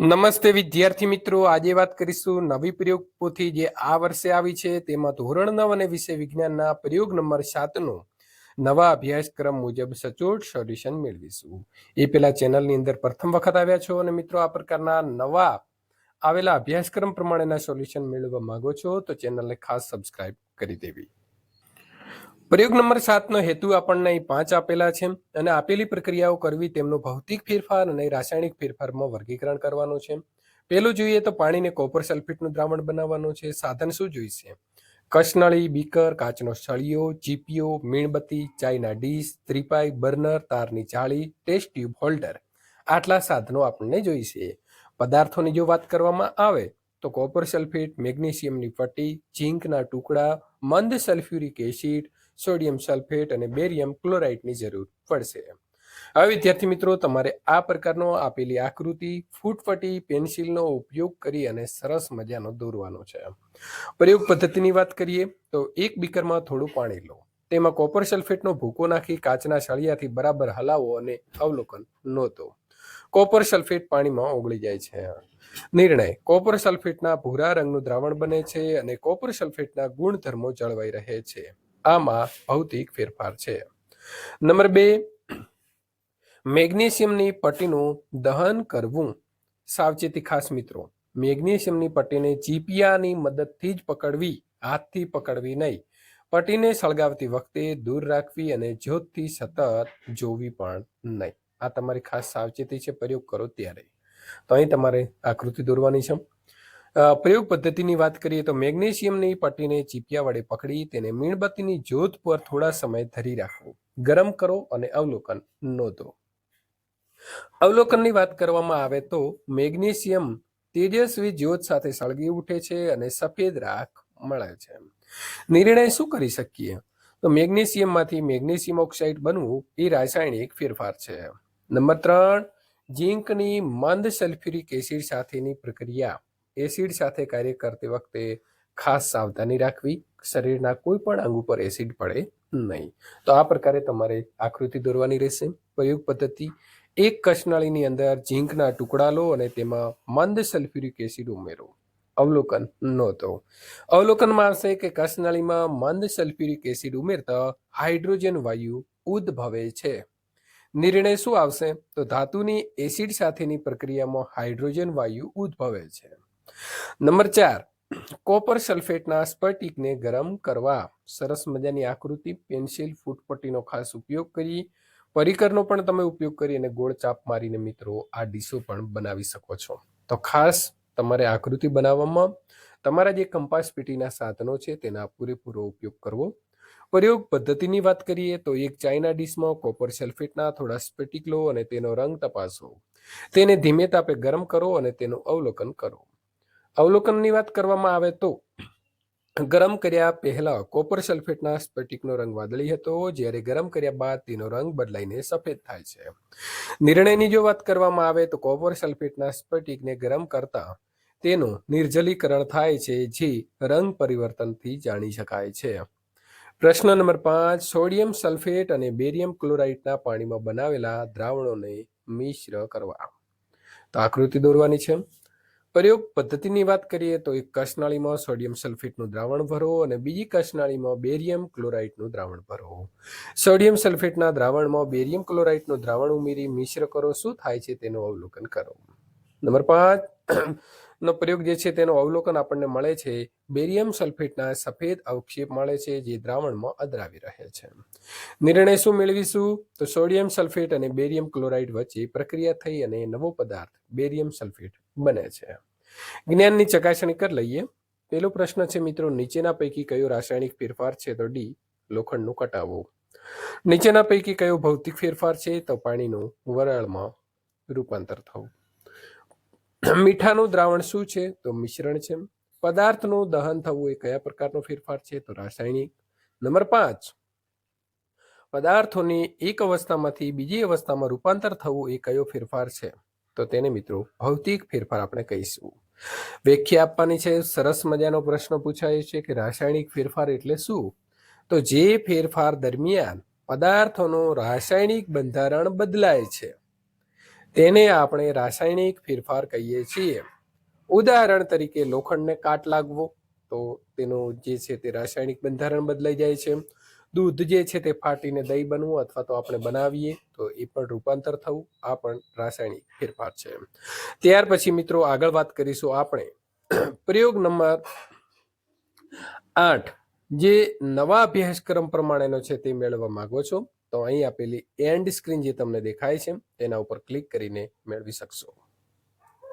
નમસ્તે વિદ્યાર્થી મિત્રો. આજે વાત કરીશું નવી પ્રયોગ પોથી જે આ વર્ષે આવી છે તેમાં ધોરણ નવ અને વિષય વિજ્ઞાનના પ્રયોગ નંબર સાતનો નવા અભ્યાસક્રમ મુજબ સચોટ સોલ્યુશન મેળવીશું. એ પેલા ચેનલની અંદર પ્રથમ વખત આવ્યા છો અને મિત્રો આ પ્રકારના નવા આવેલા અભ્યાસક્રમ પ્રમાણેના સોલ્યુશન મેળવવા માંગો છો તો ચેનલને ખાસ સબસ્ક્રાઇબ કરી દેવી. પ્રયોગ નંબર સાતનો હેતુ આપણને અહીં પાંચ આપેલા છે અને આપેલી પ્રક્રિયાઓ કરવી તેમનો ભૌતિક ફેરફાર અને રાસાયણિક ફેરફારમાં વર્ગીકરણ કરવાનું છે. પેલું જોઈએ તો પાણીને કોપર સલ્ફેટનું દ્રાવણ બનાવવાનું છે. સાધન શું જોઈશે? કશનળી બીકર, કાચનો સળિયો ચીપિયો મીણબત્તી ચાઈના ડીશ, ત્રિપાઈ, બર્નર, તારની જાળી, ટેસ્ટ ટ્યુબ હોલ્ડર. આટલા સાધનો આપણને જોઈશે. પદાર્થોની જો વાત કરવામાં આવે તો કોપર સલ્ફેટ, મેગ્નેશિયમની પટ્ટી, ઝીંકના ટુકડા મંદ સલ્ફ્યુરિક એસિડ, સોડિયમ સલ્ફેટ અને બેરિયમ ક્લોરાઇડની જરૂર પડશે. હવે વિદ્યાર્થી મિત્રો, તમારે આ પ્રકારનો આપેલી આકૃતિ ફૂટફટી પેન્સિલનો ઉપયોગ કરી અને સરસ મજાનો દોરવાનો છે. પ્રયોગ પદ્ધતિની વાત કરીએ તો એક બીકરમાં થોડું પાણી લો. તેમાં કોપર સલ્ફેટનો ભૂકો નાખી કાચના સળિયાથી બરાબર હલાવો અને અવલોકન નોંધો. કોપર સલ્ફેટ પાણીમાં ઓગળી જાય છે નિર્ણય. કોપર સલ્ફેટના ભૂરા રંગનું દ્રાવણ બને છે અને કોપર સલ્ફેટના ગુણધર્મો જળવાઈ રહે છે. આમાં ભૌતિક ફેરફાર છે. નંબર બે, મેગ્નેશિયમની પટ્ટીનું દહન કરવું. સાવચેતી ખાસ મિત્રો, મેગ્નેશિયમની પટ્ટીને ચીપિયાની મદદથી જ પકડવી, હાથથી પકડવી નહીં. પટ્ટીને સળગાવતી વખતે દૂર રાખવી અને જ્યોતથી સતત જોવી પણ નહીં. આ તમારી ખાસ સાવચેતી છે, પ્રયોગ કરો ત્યારે. તો અહીં તમારે આકૃતિ દોરવાની છે. પ્રયોગ પદ્ધતિની વાત કરીએ તો મેગ્નેશિયમની પટ્ટીને ચીપિયા વડે પકડી તેને મીણબત્તીની જ્યોત પર થોડા સમય ધરી રાખવું. ગરમ કરો અને અવલોકન નોંધો. અવલોકનની વાત કરવામાં આવે તો મેગ્નેશિયમ તેજસ્વી જ્યોત સાથે સળગી ઉઠે છે અને સફેદ રાખ મળે છે. નિર્ણય શું કરી શકીએ? તો મેગ્નેશિયમમાંથી મેગ્નેશિયમ ઓક્સાઇડ બનવું એ રાસાયણિક ફેરફાર છે. નંબર ત્રણ, ઝીંકની મંદ સલ્ફ્યુરિક એસિડ સાથેની પ્રક્રિયા. એસિડ સાથે કાર્ય કરતી વખતે ખાસ સાવધાની રાખવી. શરીરના કોઈ પણ અંગ ઉપર એસિડ પડે નહીં. તો આ પ્રકારે તમારે આકૃતિ દોરવાની રહેશે. પ્રયોગ પદ્ધતિ, એક કચનાળીની અંદર ઝીંકના ટુકડા લો અને તેમાં મંદ સલ્ફ્યુરિક એસિડ ઉમેરો. અવલોકન નહોતો અવલોકનમાં આવશે કે કચનાળીમાં મંદ સલ્ફ્યુરિક એસિડ ઉમેરતા હાઇડ્રોજન વાયુ ઉદ્ભવે છે. નિર્ણય શું આવશે? તો ધાતુની એસિડ સાથેની પ્રક્રિયામાં હાઇડ્રોજન વાયુ ઉદ્ભવે છે. નંબર ચાર, કોપર સલ્ફેટના સ્ફટિકને ગરમ કરવા. સરસ મજાની આકૃતિ, પેન્સિલ, ફૂટપટ્ટીનો ખાસ ઉપયોગ કરી. પરિકરનો પણ તમે ઉપયોગ કરી અને ગોળ ચાપ મારીને મિત્રો આ ડીશો પણ બનાવી શકો છો. તો ખાસ તમારે આકૃતિ બનાવવામાં, તમારા જે કંપાસ પેટીના સાધનો છે તેના પૂરેપૂરો ઉપયોગ કરવો. પ્રયોગ પદ્ધતિની વાત કરીએ તો એક ચાઇના ડીશમાં કોપર સલ્ફેટના થોડા સ્ફટિક લો અને તેનો રંગ તપાસો. તેને ધીમે તાપે ગરમ કરો અને તેનું અવલોકન કરો. અવલોકનની વાત કરવામાં આવે તો, ગરમ કર્યા પહેલા કોપર સલ્ફેટના સ્ફટિકનો રંગ વાદળી હતો, જ્યારે ગરમ કર્યા બાદ તેનો રંગ બદલાઈને સફેદ થાય છે. નિર્ણયની જો વાત કરવામાં આવે તો કોપર સલ્ફેટના સ્ફટિકને ગરમ કરતા તેનું નિર્જલીકરણ થાય છે, જે રંગ પરિવર્તનથી જાણી શકાય છે. પ્રશ્ન નંબર પાંચ, સોડિયમ સલ્ફેટ અને બેરિયમ ક્લોરાઇડના પાણીમાં બનાવેલા દ્રાવણોને મિશ્ર કરવા. તો આકૃતિ દોરવાની છે. પ્રયોગ પદ્ધતિની વાત કરીએ તો એક કશનાળીમાં સોડિયમ સલ્ફેટનું દ્રાવણ ભરો અને બીજી કશનાળીમાં બેરિયમ ક્લોરાઇડનું દ્રાવણ ભરો. સોડિયમ સલ્ફેટના દ્રાવણમાં બેરિયમ ક્લોરાઇડનું દ્રાવણ ઉમેરી મિશ્ર કરો. શું થાય છે તેનું અવલોકન કરો. નંબર પાંચ નો પ્રયોગ જે છે તેનું અવલોકન આપણને મળે છે. બેરિયમ સલ્ફેટના સફેદ અવક્ષેપ મળે છે જે દ્રાવણમાં અદ્રાવી રહે છે. નિર્ણય શું મેળવીશું? તો સોડિયમ સલ્ફેટ અને બેરિયમ ક્લોરાઇડ વચ્ચે પ્રક્રિયા થઈ અને નવો પદાર્થ બેરિયમ સલ્ફેટ બને છે. જ્ઞાનની ચકાસણી કરી લઈએ. પેલો પ્રશ્ન છે મિત્રો, નીચેના પૈકી કયો રાસાયણિક ફેરફાર છે? તો ડી, લોખંડનું કટાવવું નીચેના પૈકી કયો ભૌતિક ફેરફાર છે? તો પાણીનું વરાળમાં રૂપાંતર થવું. મીઠાનું દ્રાવણ શું છે? તો મિશ્રણ છે. પદાર્થનું દહન થવું એ કયા પ્રકારનો ફેરફાર છે? તો રાસાયણિક. નંબર પાંચ. પદાર્થોની એક અવસ્થામાંથી બીજી અવસ્થામાં રૂપાંતર થવું એ કયો ફેરફાર છે? તો તેને મિત્રો ભૌતિક ફેરફાર આપણે કહીશું. વ્યાખ્યા આપવાની છે. સરસ મજાનો પ્રશ્ન પૂછાય છે કે રાસાયણિક ફેરફાર એટલે શું? તો જે ફેરફાર દરમિયાન પદાર્થોનું રાસાયણિક બંધારણ બદલાય છે. તેને આપણે રાસાયણિક ફેરફાર કહીએ છીએ. ઉદાહરણ તરીકે લોખંડને કાટ લાગવો, તો તેનું જે છે તે રાસાયણિક બંધારણ બદલાઈ જાય છે. દૂધ જે છે તે ફાટીને દહીં બનવું અથવા તો આપણે બનાવીએ, તો એ પણ રૂપાંતર થવું, આ પણ રાસાયણિક ફેરફાર છે. ત્યાર પછી મિત્રો આગળ વાત કરીશું આપણે. પ્રયોગ નંબર આઠ. જે નવા અભ્યાસક્રમ પ્રમાણેનો છે તે મેળવવા માંગો છો? તો અહીં આપેલી એન્ડ સ્ક્રીન જે તમને દેખાય છે, તેના ઉપર ક્લિક કરીને મેળવી શકશો.